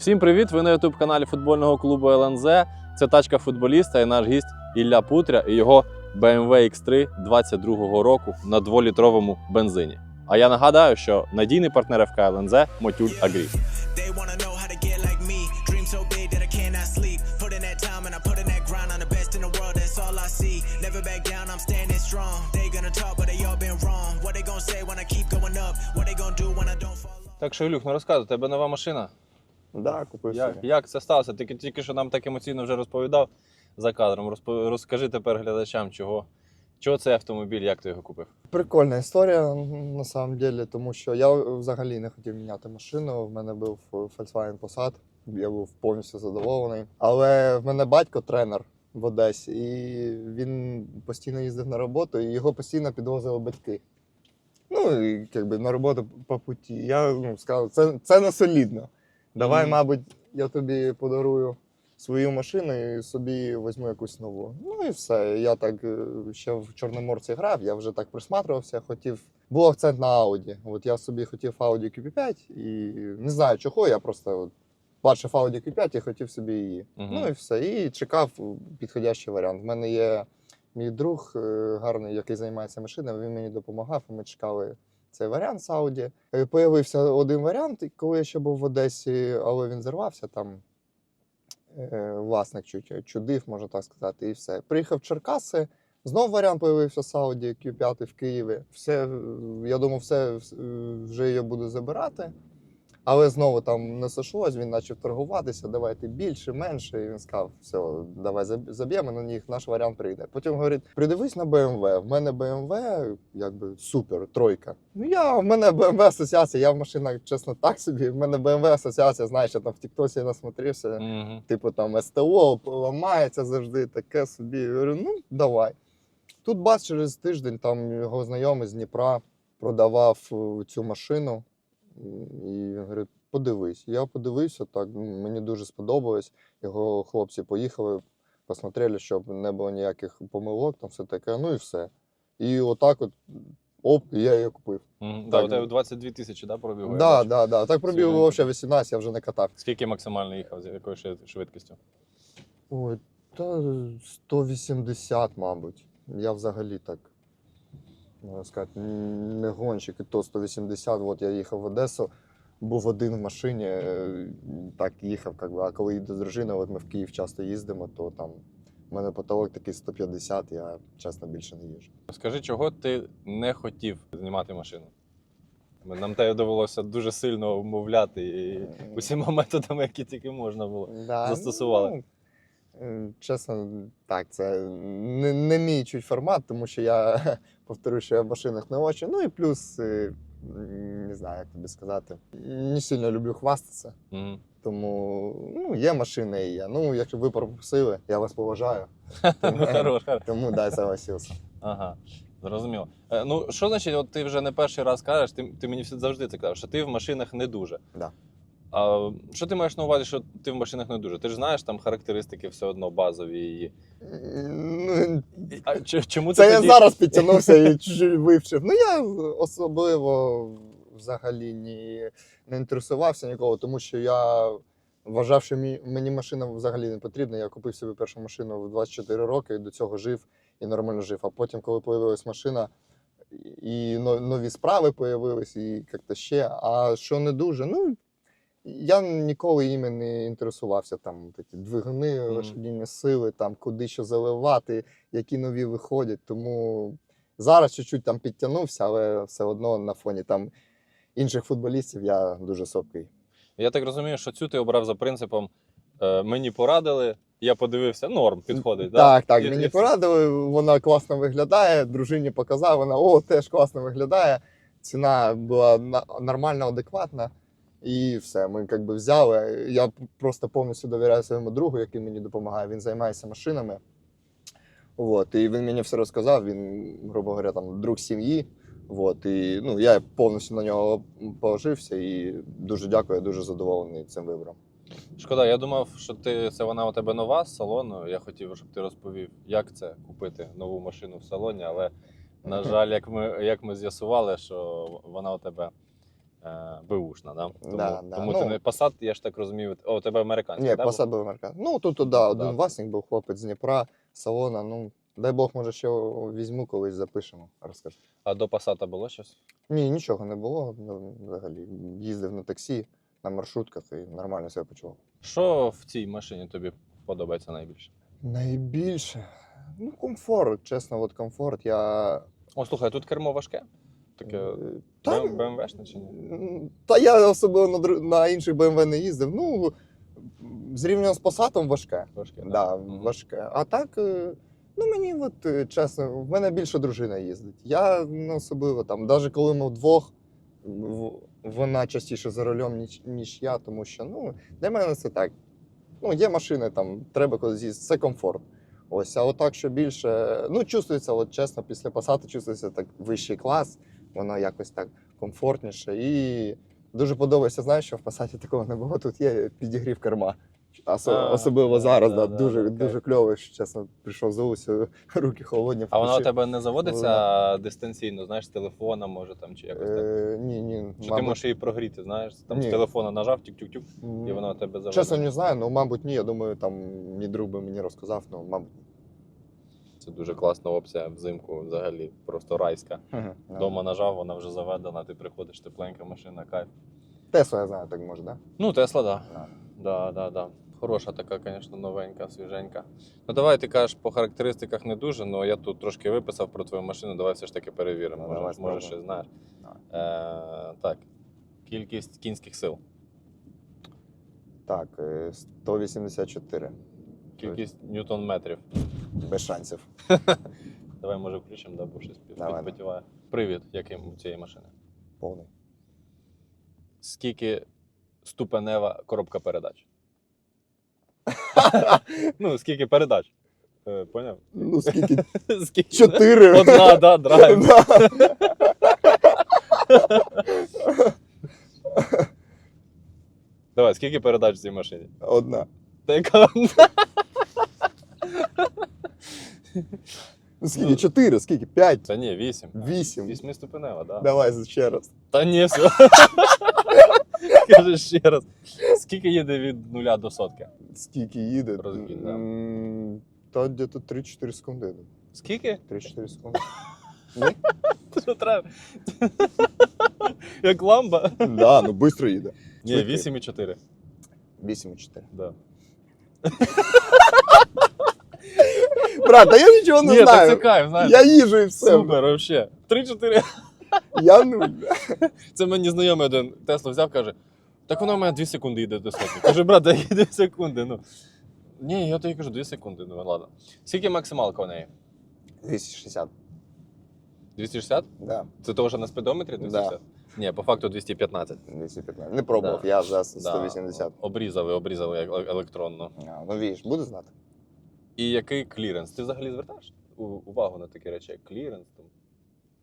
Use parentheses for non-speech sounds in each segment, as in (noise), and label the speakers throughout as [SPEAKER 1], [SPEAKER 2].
[SPEAKER 1] Всім привіт! Ви на youtube каналі футбольного клубу ЛНЗ. Це тачка футболіста і наш гість Ілля Путря і його BMW X3 22-го року на 2-літровому бензині. А я нагадаю, що надійний партнер ФК ЛНЗ Мотюль Агрі. Так що, Ілюх, ну розказуй, у тебе нова машина.
[SPEAKER 2] Да, купив
[SPEAKER 1] Як,
[SPEAKER 2] собі.
[SPEAKER 1] як це сталося? Ти тільки що нам так емоційно вже розповідав за кадром. Розпо- Розкажи тепер глядачам, чого, чого цей автомобіль, як ти його купив.
[SPEAKER 2] Прикольна історія на самом деле, тому що я взагалі не хотів міняти машину. В мене був Volkswagen Passat, я був повністю задоволений. Але в мене батько тренер в Одесі, і він постійно їздив на роботу, і його постійно підвозили батьки. Ну, і якби на роботу по путі. Я ну, сказав, це, це не солідно. Давай, мабуть, я тобі подарую свою машину і собі візьму якусь нову. Ну і все. Я так е, ще в Чорноморці грав, я вже так присматривався, хотів. Був акцент на Audi. От я собі хотів Audi Q5 і не знаю чого, я просто от бачив Audi Q5 і хотів собі її.
[SPEAKER 1] Мгм.
[SPEAKER 2] Ну і все. І чекав підходящий варіант. У мене є мій друг е, гарний, який займається машинами, він мені допомагав, і ми чекали цей варіант Audi. Е, Появився один варіант, коли я ще був в Одесі, але він зірвався там. е, Власник чуть чудив, можна так сказати, і все. Приїхав в Черкаси. Знов варіант появився Сауді Audi Q5 в Києві. Все, е, я думав, все е, вже його буду забирати. Але знову там не сошлось, він почав торгуватися, давайте більше, менше. І він сказав, все, давай заб- заб'ємо на них, наш варіант прийде. Потім говорить: придивись на BMW. В мене BMW, якби супер, тройка. Ну я в мене BMW асоціація, я в машинах, чесно, так собі. В мене BMW асоціація, знаєш, я там в Тіктосі насмотрівся.
[SPEAKER 1] Угу.
[SPEAKER 2] Типу там СТО ламається завжди, таке собі. Я говорю, ну давай. Тут бац, через тиждень там його знайомий з Дніпра продавав е, цю машину. І він говорить, подивись. Я подивився, так ну, мені дуже сподобалось. Його хлопці поїхали, посмотрели, щоб не було ніяких помилок, там все таке, ну і все. І отак от, оп, і я її купив.
[SPEAKER 1] Да,
[SPEAKER 2] Так.
[SPEAKER 1] у тебе 22 тисячі да,
[SPEAKER 2] Так,
[SPEAKER 1] бачу.
[SPEAKER 2] да, да, Так пробіг
[SPEAKER 1] Свіженько.
[SPEAKER 2] було 18, я вже не катав.
[SPEAKER 1] Скільки максимально їхав, з якою швидкістю?
[SPEAKER 2] Ой, та 180, мабуть. Я взагалі так, можна сказати, не гонщик, і то 180. От я їхав в Одесу, був один в машині, е, так їхав, как би, а коли їду з дружиною, от ми в Київ часто їздимо, то там в мене потолок такий 150, я чесно більше не їжджу.
[SPEAKER 1] Скажи, чого ти не хотів знімати машину? Нам тебе довелося дуже сильно вмовляти і усіма методами, які тільки можна було.
[SPEAKER 2] Да,
[SPEAKER 1] застосували?
[SPEAKER 2] Чесно, так, це не, не мій чуть формат, тому що я (laughs) повторюю, що я в машинах не очі. Ну і плюс, е, не знаю, як тобі сказати, не сильно люблю хвастатися.
[SPEAKER 1] Угу.
[SPEAKER 2] Тому ну, є машини і є. Ну, якщо ви попросили, я вас поважаю.
[SPEAKER 1] Ну, (laughs) хорош, хорош.
[SPEAKER 2] Тому дай согласився.
[SPEAKER 1] Ага, зрозуміло. Е, ну, що значить, от ти вже не перший раз кажеш, ти, ти мені завжди це казав, що ти в машинах не дуже.
[SPEAKER 2] Да.
[SPEAKER 1] А що ти маєш на увазі, що ти в машинах не дуже? Ти ж знаєш там характеристики все одно базові її.
[SPEAKER 2] Ну,
[SPEAKER 1] А ч- чому
[SPEAKER 2] Це
[SPEAKER 1] ти
[SPEAKER 2] я
[SPEAKER 1] тоді...
[SPEAKER 2] зараз підтягнувся і вивчив. Ну я особливо взагалі не, не інтересувався ніколи, тому що я вважав, що мі- мені машина взагалі не потрібна. Я купив собі першу машину в 24 роки, і до цього жив і нормально жив. А потім, коли з'явилась машина, і но- нові справи з'явились, і як-то ще. А що не дуже, ну. Я ніколи іми не інтересувався. Там такі двигуни, лошадіні сили, там куди що заливати, які нові виходять. Тому зараз чуть-чуть там підтягнувся, але все одно на фоні там інших футболістів я дуже сопкий.
[SPEAKER 1] Я так розумію, що цю ти обрав за принципом е, мені порадили, я подивився, норм підходить.
[SPEAKER 2] Так, так,
[SPEAKER 1] І-
[SPEAKER 2] мені
[SPEAKER 1] і-
[SPEAKER 2] порадили, вона класно виглядає. Дружині показав, вона о, теж класно виглядає. Ціна була нормальна, адекватна. І все, ми як би взяли. Я просто повністю довіряю своєму другу, який мені допомагає. Він займається машинами. От, і він мені все розказав. Він, грубо говоря, там друг сім'ї. От, і ну, я повністю на нього положився і дуже дякую, дуже задоволений цим вибором.
[SPEAKER 1] Шкода, я думав, що ти це вона у тебе нова з салону. Я хотів, щоб ти розповів, як це купити нову машину в салоні, але на (laughs) жаль, як ми, як ми з'ясували, що вона у тебе е, беушна, да? Тому,
[SPEAKER 2] Да, да.
[SPEAKER 1] тому ти
[SPEAKER 2] Ну,
[SPEAKER 1] не Passat, я ж так розумію. О, у тебе американський,
[SPEAKER 2] Ні,
[SPEAKER 1] да?
[SPEAKER 2] посад був американ. Ну, тут, да,
[SPEAKER 1] Да.
[SPEAKER 2] один власник був хлопець з Дніпра, салона. Ну, дай Бог, може, ще візьму, колись запишемо. Розкажу.
[SPEAKER 1] А до Passat було щось?
[SPEAKER 2] Ні, нічого не було. ну, Взагалі. Їздив на таксі, на маршрутках і нормально себе почував.
[SPEAKER 1] Що в цій машині тобі подобається найбільше?
[SPEAKER 2] Найбільше. Ну, комфорт, чесно, от комфорт. Я.
[SPEAKER 1] О, слухай, тут кермо важке? Таке
[SPEAKER 2] е, та,
[SPEAKER 1] БМВшне чи ні?
[SPEAKER 2] Та я особливо на, на інших BMW не їздив. Ну, зрівняно з посадом важке.
[SPEAKER 1] Важке,
[SPEAKER 2] Да,
[SPEAKER 1] Мгм.
[SPEAKER 2] важке. А так, е, ну мені от е, чесно, в мене більше дружина їздить. Я не особливо там, навіть коли ми вдвох, вона частіше за рулем, ніж, ніж я, тому що ну, для мене це так. Ну, є машини, там, треба кудись їздити, це комфорт. Ось, а отак, що більше, ну, чувствується, от чесно, після посадки чувствується так вищий клас, воно якось так комфортніше. І дуже подобається, знаєш, що в посаді такого не було. Тут є підігрів керма. Особливо зараз,
[SPEAKER 1] да,
[SPEAKER 2] дуже, дуже кльово, що чесно, прийшов з вулиці, (laughs) руки холодні.
[SPEAKER 1] А вона у тебе не заводиться дистанційно, знаєш, з телефона, може там чи якось так?
[SPEAKER 2] Е, ні, ні.
[SPEAKER 1] Чи ти можеш її прогріти, знаєш? Там з телефона нажав, тюк-тюк-тюк, і вона у тебе заведена.
[SPEAKER 2] Чесно, не знаю, ну, мабуть, ні. Я думаю, там мій друг би мені розказав, ну, мабуть.
[SPEAKER 1] Це дуже класна опція взимку, взагалі, просто райська.
[SPEAKER 2] Да.
[SPEAKER 1] Дома нажав, вона вже заведена, ти приходиш, тепленька машина, кайф.
[SPEAKER 2] Тесла, я знаю, так може, да?
[SPEAKER 1] Ну, Тесла, так.
[SPEAKER 2] Да.
[SPEAKER 1] Да, да, да. Хороша така, звісно, новенька, свіженька. Ну давай ти кажеш, по характеристиках не дуже, але я тут трошки виписав про твою машину, давай все ж таки перевіримо.
[SPEAKER 2] Ну,
[SPEAKER 1] може, може ще знаєш.
[SPEAKER 2] Давай.
[SPEAKER 1] Е, так. Кількість кінських сил.
[SPEAKER 2] Так, е, 184.
[SPEAKER 1] Кількість ньютон-метрів.
[SPEAKER 2] Без шансів. (laughs)
[SPEAKER 1] Давай, може, включимо, да, бо щось
[SPEAKER 2] Давай,
[SPEAKER 1] підпотіває. Привід, яким у цієї машини.
[SPEAKER 2] Повний.
[SPEAKER 1] Скільки ступенева коробка передач? (laughs) ну, скільки передач? Е, Поняв?
[SPEAKER 2] Ну, скільки? (laughs)
[SPEAKER 1] Скільки?
[SPEAKER 2] Чотири.
[SPEAKER 1] Одна, да, драйв.
[SPEAKER 2] Да.
[SPEAKER 1] Давай, скільки передач в цій машині?
[SPEAKER 2] Одна.
[SPEAKER 1] Та яка?
[SPEAKER 2] Ну, скільки? Чотири, скільки? П'ять?
[SPEAKER 1] Та ні, вісім.
[SPEAKER 2] Вісім.
[SPEAKER 1] Вісьмиступенева, да.
[SPEAKER 2] Давай ще раз.
[SPEAKER 1] Та ні, все. (laughs) Скажи ще раз. Скільки їде від нуля до сотки?
[SPEAKER 2] Скільки їде?
[SPEAKER 1] Розгін, да.
[SPEAKER 2] М, Та десь 3-4 секунди.
[SPEAKER 1] Скільки?
[SPEAKER 2] 3-4 секунди. (laughs)
[SPEAKER 1] Що треба? Як ламба?
[SPEAKER 2] Да, ну швидко їде.
[SPEAKER 1] Ні,
[SPEAKER 2] Швидко.
[SPEAKER 1] 8,4.
[SPEAKER 2] 8,4.
[SPEAKER 1] Да.
[SPEAKER 2] Брат, та я нічого не
[SPEAKER 1] Ні, так
[SPEAKER 2] знаю.
[SPEAKER 1] це кайф, знаєш.
[SPEAKER 2] Я їжу і все.
[SPEAKER 1] Супер, вообще. 3-4.
[SPEAKER 2] Я нуль.
[SPEAKER 1] Це мені знайомий один Теслу взяв, каже, так вона у мене 2 секунди йде до сотні. Кажу, брат, дай 2 секунди. Ну. Ні, я тобі кажу, 2 секунди. Ну ладно. Скільки максималка у неї?
[SPEAKER 2] 260.
[SPEAKER 1] 260?
[SPEAKER 2] Да,
[SPEAKER 1] Це того, що на спідометрі 260? Ні, по факту 215.
[SPEAKER 2] 215. Не пробував,
[SPEAKER 1] Да.
[SPEAKER 2] я за
[SPEAKER 1] Да.
[SPEAKER 2] 180.
[SPEAKER 1] Обрізали, обрізали е- електронно.
[SPEAKER 2] А, ну віж, буде знати.
[SPEAKER 1] І який кліренс? Ти взагалі звертаєш увагу на такі речі, як кліренс? Там?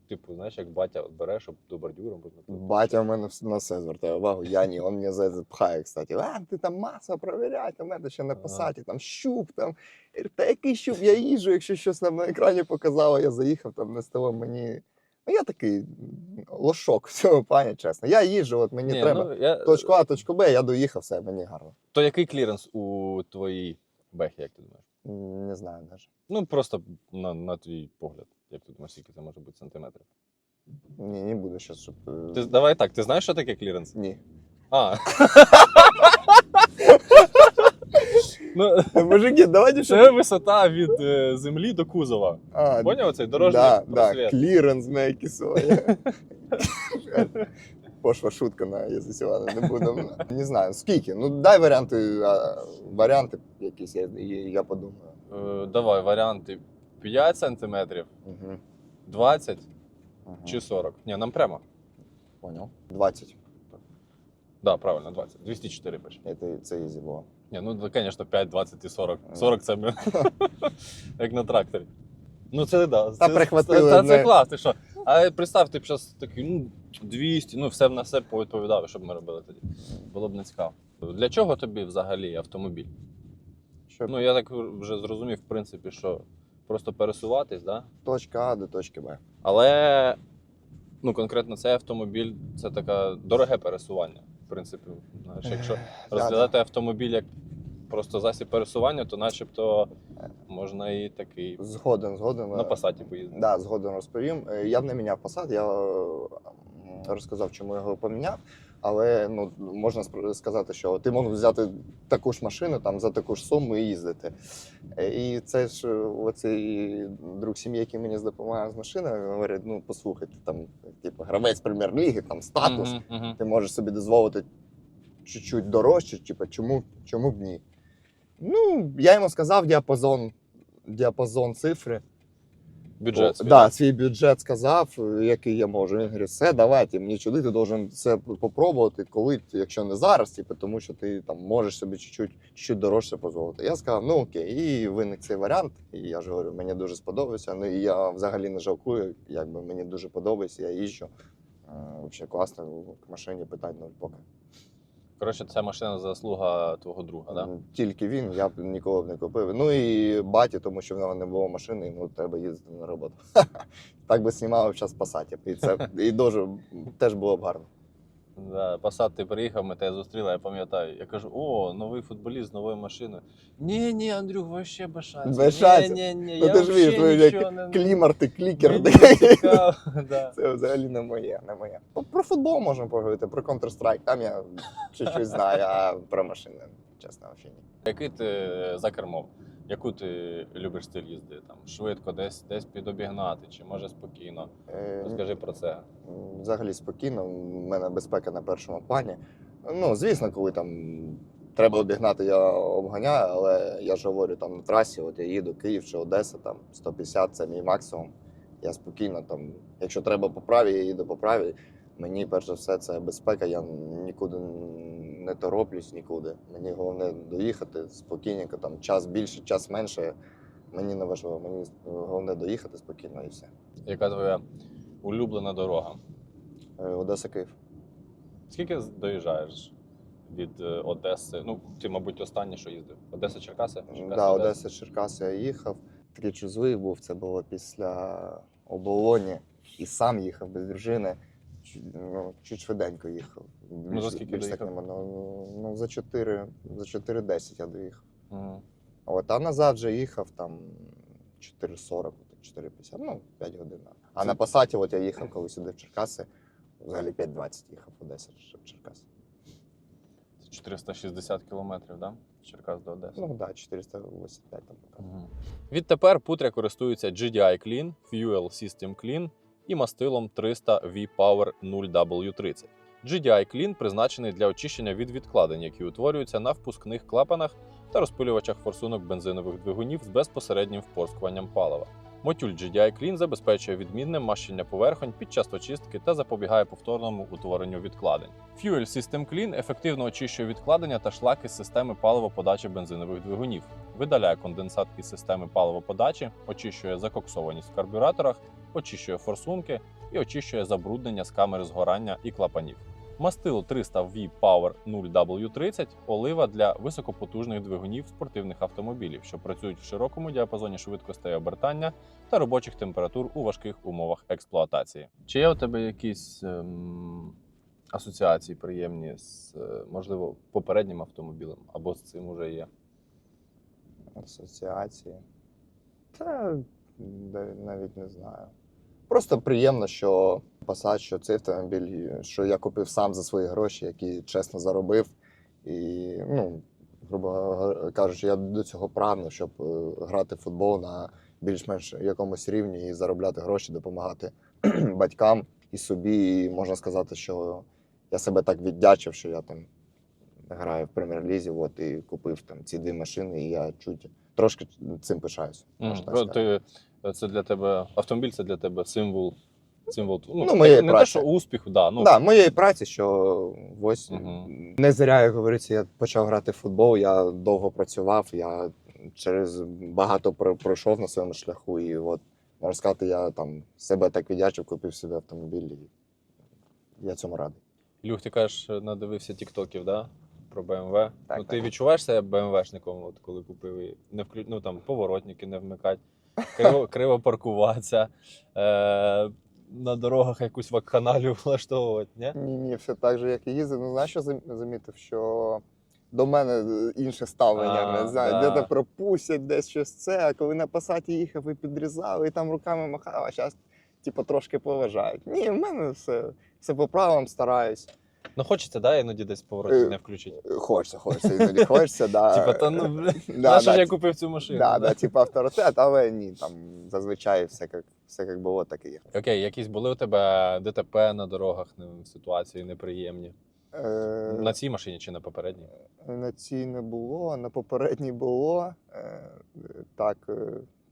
[SPEAKER 1] Типу, знаєш, як батя бере, щоб до бордюру можна.
[SPEAKER 2] Батя в мене на все звертає увагу. Я ні, він мене за пхає, кстати. А, ти там маса провіряй, там мене ще на посаді, там щуп, там. Та який щуп, я їжу, якщо щось нам на екрані показало, я заїхав там на столом мені. Ну, я такий лошок в цьому плані, чесно. Я їжджу, от мені
[SPEAKER 1] Ні,
[SPEAKER 2] треба.
[SPEAKER 1] ну, я...
[SPEAKER 2] Точку А, точку Б, я доїхав, все, мені гарно.
[SPEAKER 1] То який кліренс у твоїй бехі, як ти думаєш?
[SPEAKER 2] Не знаю навіть.
[SPEAKER 1] Ну, просто на, на твій погляд, як ти думаєш, скільки це може бути сантиметрів?
[SPEAKER 2] Ні, не буду зараз, щоб. е,
[SPEAKER 1] Ти, давай так, ти знаєш, що таке кліренс?
[SPEAKER 2] Ні.
[SPEAKER 1] А. ну,
[SPEAKER 2] Мужики, давайте
[SPEAKER 1] це висота від е, землі до кузова.
[SPEAKER 2] А,
[SPEAKER 1] Поняв цей дорожній
[SPEAKER 2] да, да,
[SPEAKER 1] просвіт?
[SPEAKER 2] кліренс на якісоє. (laughs) Пошла шутка на Єзусівана, не буду. Не знаю, скільки. Ну дай варіанти, а, варіанти якісь, я, я я подумаю.
[SPEAKER 1] Е, давай варіанти 5 сантиметрів,
[SPEAKER 2] Угу.
[SPEAKER 1] 20 чи 40. Ні, нам прямо.
[SPEAKER 2] Понял. 20.
[SPEAKER 1] Так, да, правильно, 20. 204 пише.
[SPEAKER 2] Це, це ізі було.
[SPEAKER 1] Ні, ну, звісно, 5, 20 і 40. 40 це ми- (laughs) як на тракторі. Ну, це да.
[SPEAKER 2] Та
[SPEAKER 1] це,
[SPEAKER 2] прихватили
[SPEAKER 1] Це, це,
[SPEAKER 2] одне.
[SPEAKER 1] клас, ти що? А представ, ти б зараз такий, ну, 200, ну, все на все повідповідав, що б ми робили тоді. Було б не цікаво. Для чого тобі взагалі автомобіль?
[SPEAKER 2] Щоб
[SPEAKER 1] Ну, я так вже зрозумів, в принципі, що просто пересуватись, да?
[SPEAKER 2] точка А до точки Б.
[SPEAKER 1] Але Ну, конкретно цей автомобіль це таке дороге пересування. В принципі, знаєш, якщо
[SPEAKER 2] Е, Да,
[SPEAKER 1] розглядати автомобіль як просто засіб пересування, то начебто можна і такий
[SPEAKER 2] Згоден, згоден.
[SPEAKER 1] на пасаті поїздити.
[SPEAKER 2] Да, згоден розповім. Е, Я б не міняв посад, я е, розказав, чому я його поміняв. Але ну, можна сказати, що ти можеш взяти таку ж машину там, за таку ж суму і їздити. Е, І це ж е, оцей друг сім'ї, який мені допомагає з машиною, говорить: ну послухайте, там, типу, гравець прем'єр-ліги, там статус,
[SPEAKER 1] Мгм, мгм.
[SPEAKER 2] ти можеш собі дозволити чуть-чуть дорожче, типу, чому, чому б ні? Ну, я йому сказав діапазон, діапазон цифри.
[SPEAKER 1] Бюджет. Свій,
[SPEAKER 2] да, свій бюджет сказав, який я можу. Він говорить, все, давайте, мені чуди, ти должен це попробувати, коли, якщо не зараз, типу, тому що ти там можеш собі чуть-чуть, чуть дорожче дозволити. Я сказав, ну окей, і виник цей варіант. І я ж говорю, мені дуже сподобався. Ну і я взагалі не жалкую, якби мені дуже подобається, я їжджу. Е, Взагалі класно, к машині питань ноль поки.
[SPEAKER 1] Коротше, це машина заслуга твого друга, да?
[SPEAKER 2] Тільки він, я б ніколи б не купив. Ну і баті, тому що в нього не було машини, йому треба їздити на роботу. (laughs) Так би знімав час пасаті. І це і дуже теж було б гарно.
[SPEAKER 1] Да, Passat ти приїхав, ми тебе зустріли, я пам'ятаю. Я кажу, о, новий футболіст з новою машиною. Ні, ні, Андрюх, вообще без шансів.
[SPEAKER 2] Без шансів.
[SPEAKER 1] Ні, ні, ні,
[SPEAKER 2] Ну
[SPEAKER 1] я
[SPEAKER 2] ти ж віж,
[SPEAKER 1] нічого не...
[SPEAKER 2] клімар, ти клікер.
[SPEAKER 1] Мені цікаво, (laughs) да.
[SPEAKER 2] Це взагалі не моє, не моє. Ну, Про футбол можемо поговорити, про Counter-Strike, там я чуть-чуть знаю, а про машини, чесно, взагалі ні.
[SPEAKER 1] Який ти за кермом? Яку ти любиш стиль їзди? Там швидко, десь десь підобігнати, чи може спокійно?
[SPEAKER 2] Е,
[SPEAKER 1] Розкажи про це.
[SPEAKER 2] Взагалі спокійно, у мене безпека на першому плані. Ну, звісно, коли там треба обігнати, я обганяю, але я ж говорю, там на трасі, от я їду Київ чи Одеса, там 150 це мій максимум. Я спокійно там, якщо треба по праві, я їду по праві. Мені перш за все це безпека, я нікуди не тороплюсь нікуди. Мені головне доїхати спокійненько, там час більше, час менше. Мені не важливо, мені головне доїхати спокійно і все.
[SPEAKER 1] Яка твоя улюблена дорога?
[SPEAKER 2] Е, Одеса Київ.
[SPEAKER 1] Скільки доїжджаєш від е, Одеси? Ну, ти, мабуть, останнє, що їздив. Одеса Черкаси? Черкаси,
[SPEAKER 2] Да, Одеса Черкаси я їхав. Такий чузливий був. Це було після оболоні. І сам їхав без дружини. Ну, чуть швиденько їхав.
[SPEAKER 1] Ну, за скільки
[SPEAKER 2] так
[SPEAKER 1] доїхав?
[SPEAKER 2] нема. Ну, ну, за 4, за 4.10 я доїхав.
[SPEAKER 1] Мгм.
[SPEAKER 2] От, а назад вже їхав там 4.40, 4.50, ну, 5 годин. А
[SPEAKER 1] Це-
[SPEAKER 2] на Пасаті от я їхав, коли сюди в Черкаси, взагалі 5.20 їхав в Одесі, в Черкаси.
[SPEAKER 1] Це 460 кілометрів, да? З Черкас до Одеси.
[SPEAKER 2] Ну так, да, 485 там.
[SPEAKER 1] Відтепер Путря користується GDI Clean, Fuel System Clean і мастилом 300 V-Power 0W30. GDI Clean призначений для очищення від відкладень, які утворюються на впускних клапанах та розпилювачах форсунок бензинових двигунів з безпосереднім впорскуванням палива. Мотюль GDI Clean забезпечує відмінне мащення поверхонь під час очистки та запобігає повторному утворенню відкладень. Fuel System Clean ефективно очищує відкладення та шлаки з системи паливоподачі бензинових двигунів видаляє конденсат із системи паливоподачі, очищує закоксованість в карбюраторах, очищує форсунки і очищує забруднення з камери згорання і клапанів. Мастило 300 V Power 0W30 олива для високопотужних двигунів спортивних автомобілів, що працюють в широкому діапазоні швидкостей обертання та робочих температур у важких умовах експлуатації. Чи є у тебе якісь ем, асоціації приємні з, е, можливо, попереднім автомобілем або з цим уже є?
[SPEAKER 2] асоціації. Та навіть не знаю. Просто приємно, що Passat, що цей автомобіль, що я купив сам за свої гроші, які чесно заробив. І, ну, грубо кажучи, я до цього прагну, щоб е, грати в футбол на більш-менш якомусь рівні і заробляти гроші, допомагати (clears throat) батькам і собі. І можна сказати, що я себе так віддячив, що я там граю в прем'єр-лізі, от і купив там ці дві машини, і я чуть трошки цим можна так
[SPEAKER 1] Ти, це для тебе автомобіль, це для тебе символ. Символ ну,
[SPEAKER 2] Ну, моєї
[SPEAKER 1] не те, що успіху, да, ну,
[SPEAKER 2] да, моєї праці, що ось
[SPEAKER 1] Мгм.
[SPEAKER 2] не зря, як говориться, я почав грати в футбол, я довго працював, я через багато пройшов на своєму шляху. І от можна сказати, я там себе так віддячив, купив собі автомобіль. І я цьому радий.
[SPEAKER 1] Ілюх, ти кажеш, надивився тіктоків, да? Про BMW.
[SPEAKER 2] Так,
[SPEAKER 1] ну, ти
[SPEAKER 2] так.
[SPEAKER 1] відчуваєш себе БМВшником, от коли купив і не вклю... ну, там, поворотники не вмикати, криво, (laughs) криво паркуватися. Е... на дорогах якусь вакханалію влаштовувати, ні?
[SPEAKER 2] Ні, ні, все так же, як і їздив. Ну, знаєш, що замітив, що до мене інше ставлення.
[SPEAKER 1] А,
[SPEAKER 2] не знаю,
[SPEAKER 1] да.
[SPEAKER 2] де то пропустять, десь щось це. А коли на пасаті їхав і підрізав, і там руками махав, а зараз, типу, трошки поважають. Ні, в мене все, все по правилам стараюсь.
[SPEAKER 1] Ну хочеться, да, іноді десь повороті
[SPEAKER 2] Е,
[SPEAKER 1] не включити.
[SPEAKER 2] Е, Хочеться, хочеться, іноді хочеться, да. (laughs)
[SPEAKER 1] Типа, та ну, бля,
[SPEAKER 2] да,
[SPEAKER 1] ж я купив цю машину?
[SPEAKER 2] Да, да, типу авторитет, але ні, там зазвичай все як, все як було, так і є.
[SPEAKER 1] Окей, якісь були у тебе ДТП на дорогах, ну, ситуації неприємні.
[SPEAKER 2] Е,
[SPEAKER 1] На цій машині чи на попередній?
[SPEAKER 2] На цій не було, на попередній було. Е, Так, е,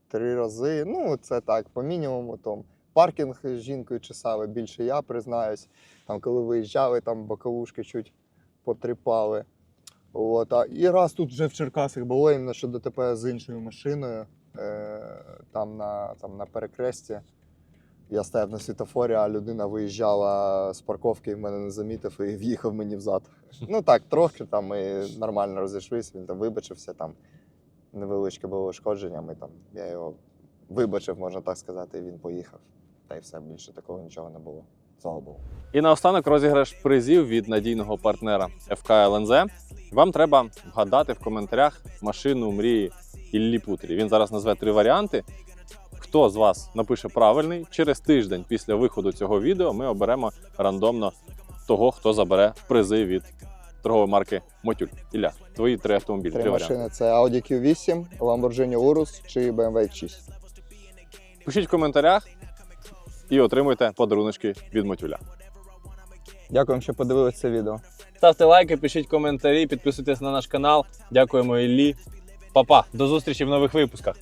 [SPEAKER 2] три рази. Ну, це так, по мінімуму. Там, паркінг з жінкою чесали, більше я признаюсь. Там, коли виїжджали, там боковушки чуть потріпали. От, а, і раз тут вже в Черкасах було іменно що ДТП з іншою машиною. Е, там, на, там на перекресті. Я стояв на світофорі, а людина виїжджала з парковки і мене не замітив і в'їхав мені взад. (laughs) Ну так, трохи там ми нормально розійшлися, він там вибачився, там невеличке було ушкодження, ми там, я його вибачив, можна так сказати, і він поїхав. Та й все, більше такого нічого не було. Слава Богу.
[SPEAKER 1] І наостанок розіграш призів від надійного партнера ФК ЛНЗ. Вам треба вгадати в коментарях машину мрії Іллі Путрі. Він зараз назве три варіанти. Хто з вас напише правильний, через тиждень після виходу цього відео ми оберемо рандомно того, хто забере призи від торгової марки Мотюль. Ілля, твої три автомобілі, три,
[SPEAKER 2] Три машини це Audi Q8, Lamborghini Urus чи BMW X6.
[SPEAKER 1] Пишіть в коментарях і отримуйте подаруночки від Мотюля.
[SPEAKER 2] Дякуємо, що подивилися це відео.
[SPEAKER 1] Ставте лайки, пишіть коментарі, підписуйтесь на наш канал. Дякуємо Іллі. Па-па, до зустрічі в нових випусках.